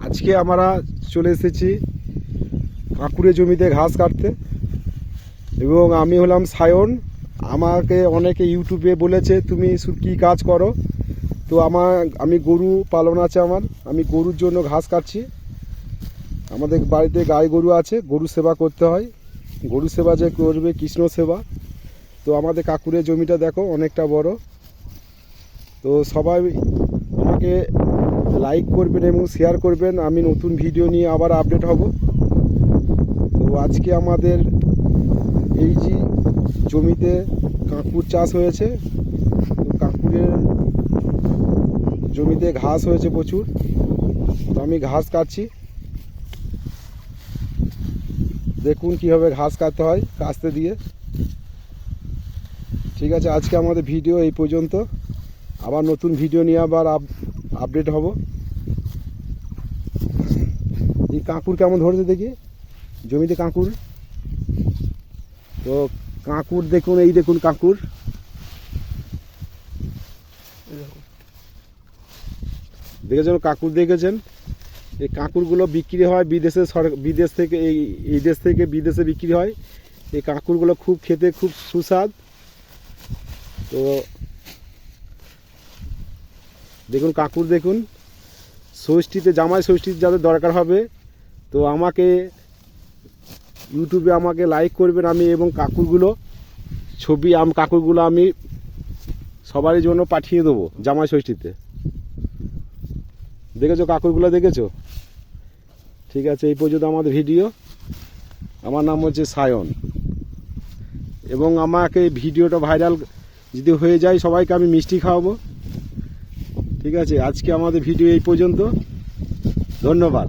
আজকে আমরা চলে এসেছি কাঁকুড়ে জমিতে ঘাস কাটতে। এবং আমি হলাম সায়ন। আমাকে অনেকে ইউটিউবে বলেছে, তুমি কী কাজ করো? তো আমার, আমি গরু পালন আছে আমার। আমি গরুর জন্য ঘাস কাটছি। আমাদের বাড়িতে গাই গরু আছে, গরু সেবা করতে হয়। গরু সেবা যে করবে, কৃষ্ণ সেবা। তো আমাদের কাকুরের জমিটা দেখো, অনেকটা বড়। তো সবাই আমাকে লাইক করবেন এবং শেয়ার করবেন। আমি নতুন ভিডিও নিয়ে আবার আপডেট হব। তো আজকে আমাদের এই যে জমিতে কাঁকুর চাষ হয়েছে, তো কাঁকুরের জমিতে ঘাস হয়েছে প্রচুর। তো আমি ঘাস কাটছি। দেখুন কীভাবে ঘাস কাটতে হয় কাস্তে দিয়ে। ঠিক আছে, আজকে আমাদের ভিডিও এই পর্যন্ত। আবার নতুন ভিডিও নিয়ে আবার আপ- আপডেট হব। এই কাঁকুর কেমন ধরেছে দেখি? জমিতে কাঁকুর। তো কাঁকুর দেখুন, এই দেখুন কাঁকুর। দেখেছেন কাঁকুর দেখেছেন? এই কাঁকুরগুলো বিক্রি হয় বিদেশে বিদেশ থেকে, এই এই দেশ থেকে বিদেশে বিক্রি হয়। এই কাঁকুরগুলো খুব খেতে খুব সুস্বাদ। তো দেখুন কাকুর, দেখুন। ষষ্ঠীতে জামাই ষষ্ঠীতে যাদের দরকার হবে, তো আমাকে ইউটিউবে আমাকে লাইক করবেন আমি এবং কাকুরগুলো, ছবি, আম কাকুরগুলো আমি সবারই জন্য পাঠিয়ে দেবো জামাই ষষ্ঠীতে দেখেছ কাকুরগুলো, দেখেছ? ঠিক আছে, এই পর্যন্ত আমাদের ভিডিও। আমার নাম হচ্ছে সায়ন। এবং আমাকে ভিডিওটা ভাইরাল যদি হয়ে যায়, সবাইকে আমি মিষ্টি খাওয়াবো। ঠিক আছে আজকে আমাদের ভিডিও এই পর্যন্ত। ধন্যবাদ।